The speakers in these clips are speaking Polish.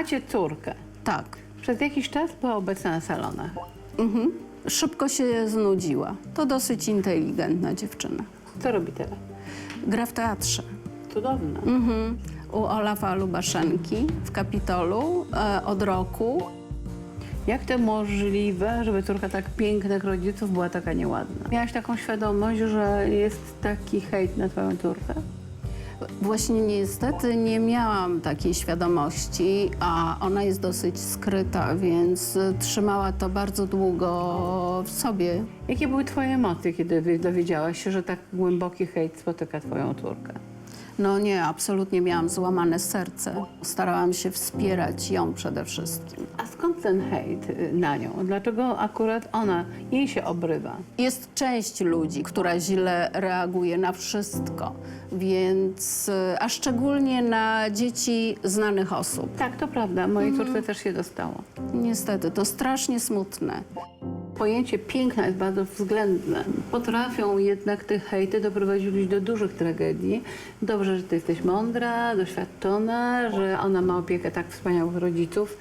Macie córkę. Tak. Przez jakiś czas była obecna na salonach. Mhm. Szybko się znudziła. To dosyć inteligentna dziewczyna. Co robi teraz? Gra w teatrze. Cudowna. Mhm. U Olafa Lubaszenki w Kapitolu e, od roku. Jak to możliwe, żeby córka tak pięknych rodziców była taka nieładna? Miałaś taką świadomość, że jest taki hejt na twoją córkę? Właśnie niestety nie miałam takiej świadomości, a ona jest dosyć skryta, więc trzymała to bardzo długo w sobie. Jakie były twoje emocje, kiedy dowiedziałaś się, że tak głęboki hejt spotyka twoją córkę? No nie, absolutnie miałam złamane serce. Starałam się wspierać ją przede wszystkim. A skąd ten hejt y, na nią? Dlaczego akurat ona, jej się obrywa? Jest część ludzi, która źle reaguje na wszystko, więc, e, a szczególnie na dzieci znanych osób. Tak, to prawda, mojej córce też się dostało. Niestety, to strasznie smutne. Pojęcie piękna jest bardzo względne. Potrafią jednak te hejty doprowadzić ludzi do dużych tragedii. Dobrze, że ty jesteś mądra, doświadczona, że ona ma opiekę tak wspaniałych rodziców,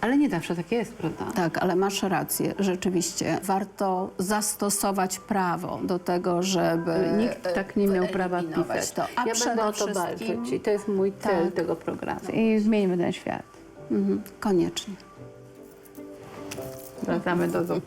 ale nie zawsze tak jest, prawda? Tak, ale masz rację, rzeczywiście. Warto zastosować prawo do tego, żeby Nikt tak nie miał prawa pisać. To. A ja przede będę o to wszystkim... walczyć i to jest mój cel Tak. tego programu. I zmieńmy ten świat. Mhm, koniecznie. Wracamy do domu.